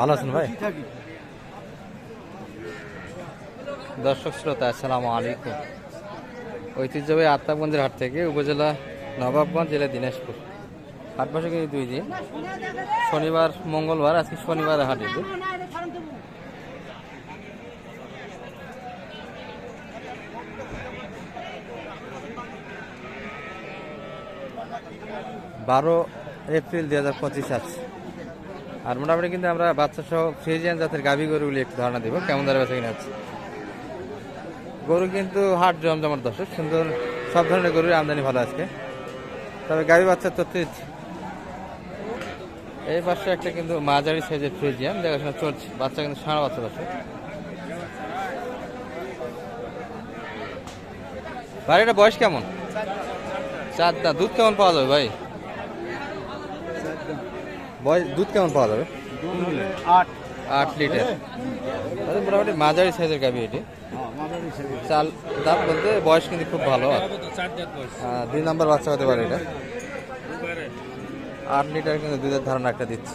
ভালো আছেন ভাই? দর্শক শ্রোতা, আসসালামু আলাইকুম। ঐতিহ্যবাহী আত্মাবগঞ্জের হাট থেকে উপজেলা নবাবগঞ্জ, জেলা দিনাজপুর। হাট বসে কিন্তু দুই দিন। শনিবার, মঙ্গলবার, আজকে শনিবার হাট এটি। বারো এপ্রিল দুই হাজার পঁচিশ আছে আর মোটামুটি কিন্তু আমরা বাচ্চা সহ ফ্রিজিয়ান জাতের গাভী গরুগুলি একটু ধারণা দেবো। কেমন ধরে বেঁচে কিনা আছে গরু কিন্তু হাট জমজমার দর্শক, সুন্দর, সব ধরনের গরুর আমদানি ভালো আজকে। তবে গাভী বাচ্চার তথ্য এই পাশে একটা কিন্তু মাঝারি সাইজের ফ্রিজিয়ান, দেখাশোনা চলছে। বাচ্চা কিন্তু সারা বাচ্চা দর্শক। বাড়িটা বয়স কেমন? চার দুধ কেমন পাওয়া যাবে ভাই? বয়স দুধ কেমন পাওয়া যাবে? আট। আট লিটার। তাহলে মোটামুটি মাঝারি সাইজের গাবি এটি। চাল দাঁত বলতে বয়স কিন্তু খুব ভালো। আর দুই নাম্বার বাচ্চা হতে পারে এটা। আট লিটার কিন্তু দুধের ধারণা একটা দিচ্ছে।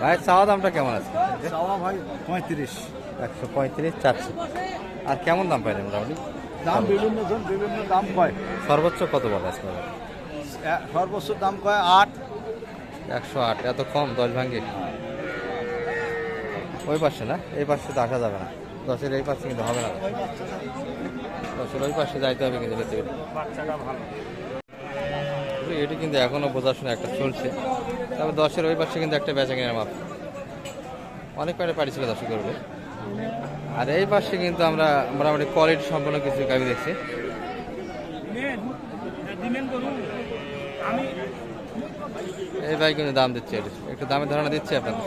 ভাই চাওয়া দামটা কেমন আছে? চাওয়া ভাই পঁয়ত্রিশ। একশো পঁয়ত্রিশ চারশো। আর কেমন দাম পাইলেন মোটামুটি? দাম বিভিন্ন জন বিভিন্ন দাম কয় সর্বোচ্চ কত বলে আজকে? সর্বোচ্চ দাম কয় আট। একশো আট এত কম দশ ভাঙ্গি। ওই পাশে না? এই পাশে তো আসা যাবে না। দশের এই পাশে কিন্তু হবে না। দশের ওই পাশে যাইতে হবে কিন্তু যেতে গেলে কিন্তু এটি কিন্তু এখনও বোঝাশোনা একটা চলছে। তবে দশের ওই পাশে কিন্তু একটা বেচা কেনার মাপ। অনেক কয়টা পাড়ি ছিল দশ করবে আর এই পাশে কিন্তু আমরা মোটামুটি কোয়ালিটি সম্পন্ন কিছু গাড়ি দেখছি। এই ভাই কিন্তু দাম দিচ্ছে একটু দামের ধারণা দিচ্ছে আপনাদের।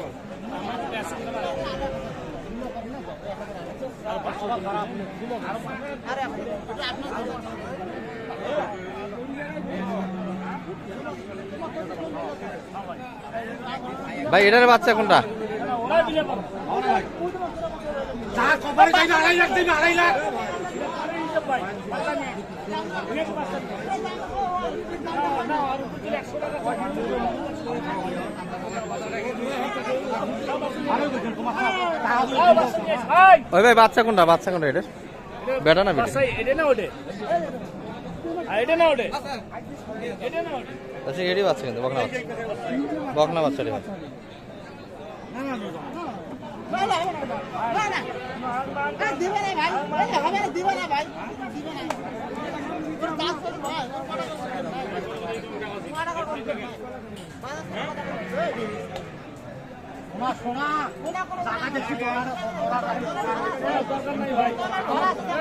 ভাই, এটার বাচ্চা কোনটা? ওই ভাই, বাচ্চা কোনটা? বাচ্চা কোনটা এটার বেটা না বেটা? আচ্ছা এটি বাচ্চা কিন্তু বকনা বাচ্চা। বকনা বাচ্চা এটি বাচ্চা। দিবে না ভাই হবে না দিবে না ভাই। দিবে না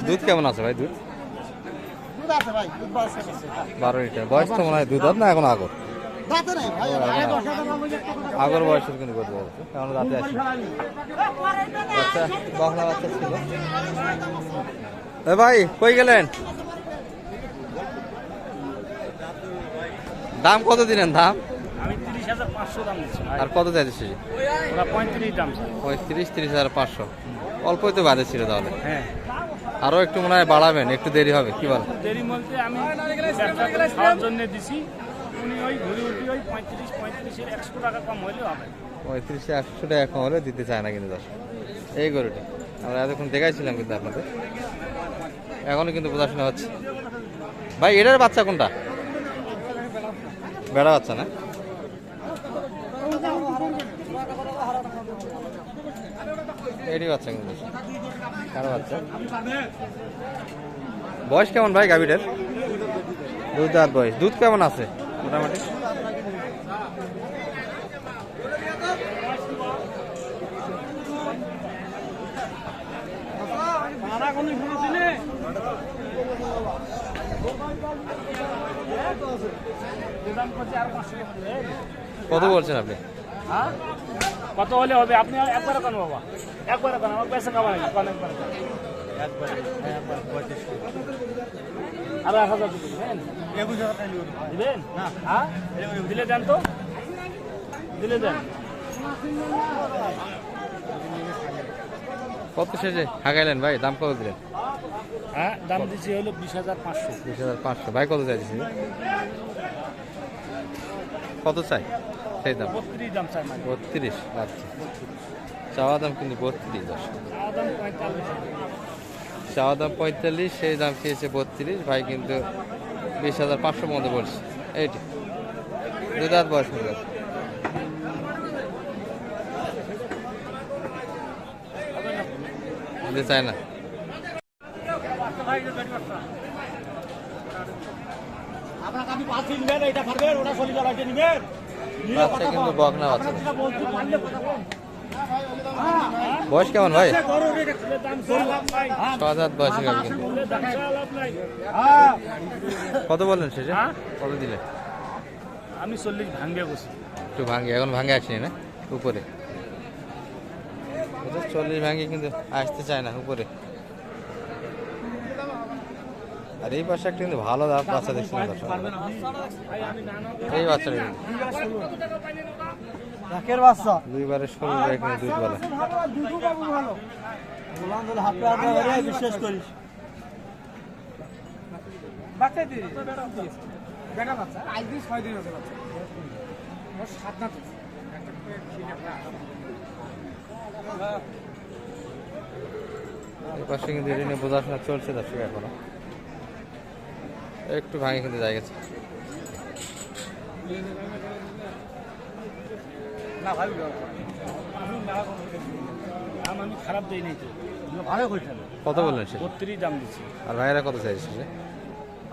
দুধ কেমন আছে ভাই দুধ? বারো লিটার বয়স তো মনে হয় দুধ না এখন আগর? আগর বয়সের কিন্তু করতে পারছে কারণ আসি বাচ্চা বাচ্চা ছিল। ভাই কই গেলেন? দাম কত দিলেন দাম? আর কত চাইছে পঁয়ত্রিশ তিরিশ হাজার পাঁচশো। অল্পই তো বাজে ছিল তাহলে। হ্যাঁ। আরও একটু মনে হয় বাড়াবেন একটু দেরি হবে কি বল দেরি বলতে আমি ব্যবসা করে খাওয়ার জন্য দিছি। উনি ওই ঘুরে উঠি ওই পঁয়ত্রিশ পঁয়ত্রিশের একশো টাকা কম হলেও হবে। পঁয়ত্রিশে একশো টাকা কম হলে দিতে চায় না কিন্তু দশ এই গরুটা। আমরা এতক্ষণ দেখাইছিলাম কিন্তু আপনাদের। এখনও কিন্তু বোঝাশোনা হচ্ছে। ভাই এটার বাচ্চা কোনটা? বেড়া বাচ্চা না? এটি বাচ্চা কিন্তু। কারও বাচ্চা বয়স কেমন ভাই গাভীটার দুধ আর বয়স। দুধ কেমন আছে? মোটামুটি? কত বলছেন আপনি? হ্যাঁ? কত হলে হবে? আপনি একবারে কেন বাবা? একবারে কেন? আমার পয়সা কামাই না কেন একবারে? কেন? আরও এক হাজার দিবেন দিবেন? হ্যাঁ? দিলে দেন তো। দিলে দেন। কত শেষে হাগাইলেন ভাই? দাম কত দিলেন? হ্যাঁ দাম দিচ্ছি হলো বিশ হাজার পাঁচশো। বিশ হাজার পাঁচশো। ভাই কত চাইছি কত চাই? সেই দাম। বত্রিশ দাম চাই বত্রিশ আচ্ছা। চাওয়া দাম কিন্তু বত্রিশ দশ চাওয়া দাম পঁয়তাল্লিশ। সেই দাম খেয়েছে বত্রিশ। ভাই কিন্তু বিশ হাজার পাঁচশো মতো বলছে। এইটি দু দাঁত বয়স হয়ে গেছে। চায় না আপনাকে আমি পাঁচ দিন নেবেন এটা পারবেন ওটা শরীর চালাইতে নেবেন বাচ্চা কিন্তু বকনা বাচ্চা। বয়স কেমন ভাই? ছ কিন্তু। লাভ নাই। কত বললেন শেষে? হ্যাঁ? কত দিলে? আমি চল্লিশ ভাঙ্গে বসি। একটু ভাঙ্গে এখন ভাঙ্গে আসেনি না? উপরে। চল্লিশ ভাঙ্গে কিন্তু আসতে চায় না উপরে। আর এই পাশে একটা কিন্তু ভালো বাচ্চা দেখছি এই বাচ্চাটা কিন্তু বাচ্চা। দুইবারে এখানে দুধ বেলা বিশ্বাস করিস। এই পাশে কিন্তু এটা নিয়ে বোঝাশোনা চলছে দর্শক এখনও। একটু ভাঙে কিন্তু জায়গা আছে দাম আমি খারাপ দিই নাই তো। ভালো কইছেন কত বললেন সে? বত্রিশ দাম দিচ্ছি। আর ভাইয়েরা কত চাইছে সে?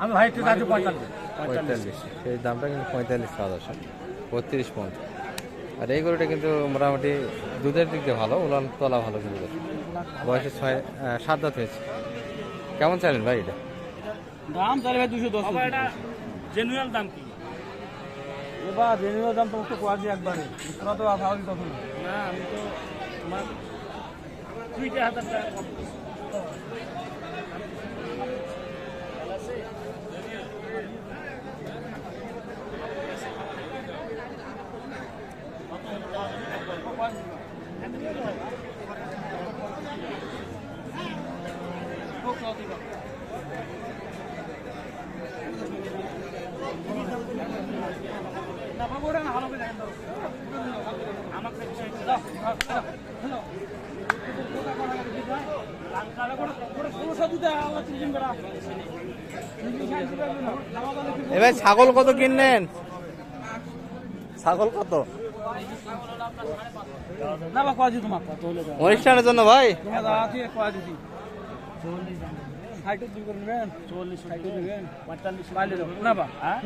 আমি ভাই একটু কাছে পঁয়তাল্লিশ। পঁয়তাল্লিশ। সেই দামটা কিন্তু পঁয়তাল্লিশ বত্রিশ আর এই গরুটা কিন্তু মোটামুটি দুধের দিক দিয়ে ভালো উলান তলা ভালো কিন্তু। বয়সে ছয় সাত দাঁত হয়েছে। কেমন চাইলেন ভাই এটা? দাম তাহলে ভাই দুশো দশ এটা জেনুয়াল দাম কি? এবার জেনুয়াল দাম তো একটু কোয়ালিটি একবারে। তোরা তো স্বাভাবিক তখন না আমি তো তোমার দুইটা হাজার টাকা কম। দিছি। আমাকে দাও এ ভাই ছাগল কত কিনলেন? ছাগল কত? অনুষ্ঠানের জন্য ভাই? হ্যাঁ?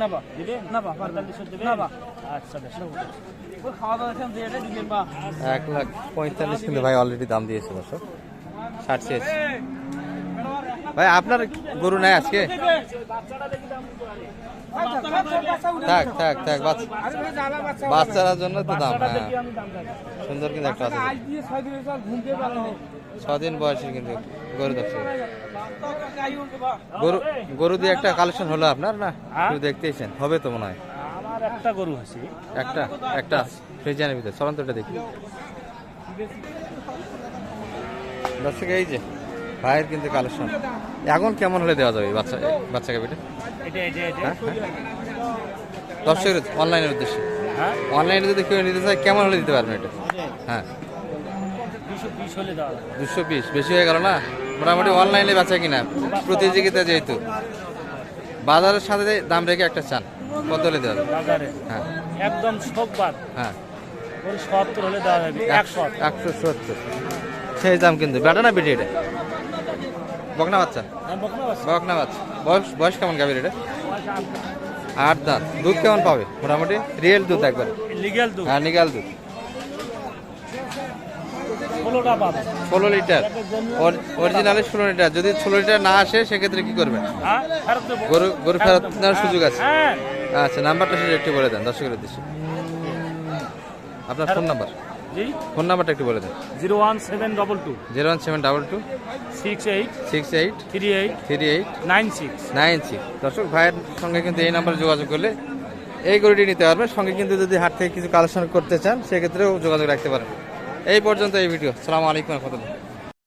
আচ্ছা এক লাখ পঁয়তাল্লিশ কিন্তু ভাই অলরেডি দাম দিয়েছে দর্শক। ষাট শেষ। ভাই আপনার গরু নাই আজকে? থাক থাক থাক বাচ্চা বাচ্চার জন্য তো দাম হ্যাঁ। সুন্দর কিন্তু একটা আছে। ছদিন বয়সের কিন্তু। গরু দর্শক গরু গরু দিয়ে একটা কালেকশন হলো আপনার না? হ্যাঁ? একটু দেখতেইছেন হবে তো মনে হয়? আমার একটা গরু আছে। একটা একটা ফ্রিজানের ভিতরে চলন্ত এটা দেখি। দর্শক এই যে ভাইয়ের কিন্তু কালেকশন এখন কেমন হলে দেওয়া যাবে বাচ্চা বাচ্চা হ্যাঁ দর্শকের অনলাইনের উদ্দেশ্যে। হ্যাঁ? অনলাইনে যদি কেউ নিতে চায় কেমন হলে দিতে পারবেন এটা? হ্যাঁ। দুশো বিশ বেশি হয়ে গেল না? মোটামুটি অনলাইনে বাচ্চা কিনা প্রতিযোগিতা যেহেতু। বাজারের সাথে দাম রেখে একটা চান কত হলে দেওয়া বাজারে? হ্যাঁ। একদম সব বাদ হ্যাঁ সত্তর হলে দেওয়া যাবে একশো একশো সত্তর। সেই দাম কিন্তু। বেটা না বেটি এটা? বকনা বাচ্চা? বকনা বাস বাচ্চা। বয়স বয়স কেমন গাভীর এটা? আট দাঁত। দুধ কেমন পাবে? মোটামুটি? রিয়েল দুধ একবার। লিগেল দুধ। হ্যাঁ নিগাল দুধ। ষোলো লিটার। অরিজিনালি ষোলো লিটার। যদি ষোলো লিটার না আসে সেক্ষেত্রে কি করবেন? হ্যাঁ গরু গরু ফেরত নেওয়ার সুযোগ আছে। হ্যাঁ। আচ্ছা নাম্বারটা শুধু একটু বলে দেন দর্শকের উদ্দেশ্যে। আপনার ফোন নাম্বার। জি? ফোন নাম্বারটা একটু বলে দেন। Zero one seven double two. Zero one seven double two. Six eight. Six eight. Three eight. Three eight. Nine six. Nine six. দর্শক ভাইয়ের সঙ্গে কিন্তু এই নাম্বারে যোগাযোগ করলে এই গরুটি নিতে পারবেন। সঙ্গে কিন্তু যদি হাট থেকে কিছু কালেকশন করতে চান সেক্ষেত্রেও যোগাযোগ রাখতে পারেন এই পর্যন্ত এই ভিডিও। সালামু আলাইকুম রহমতুল্লাহ।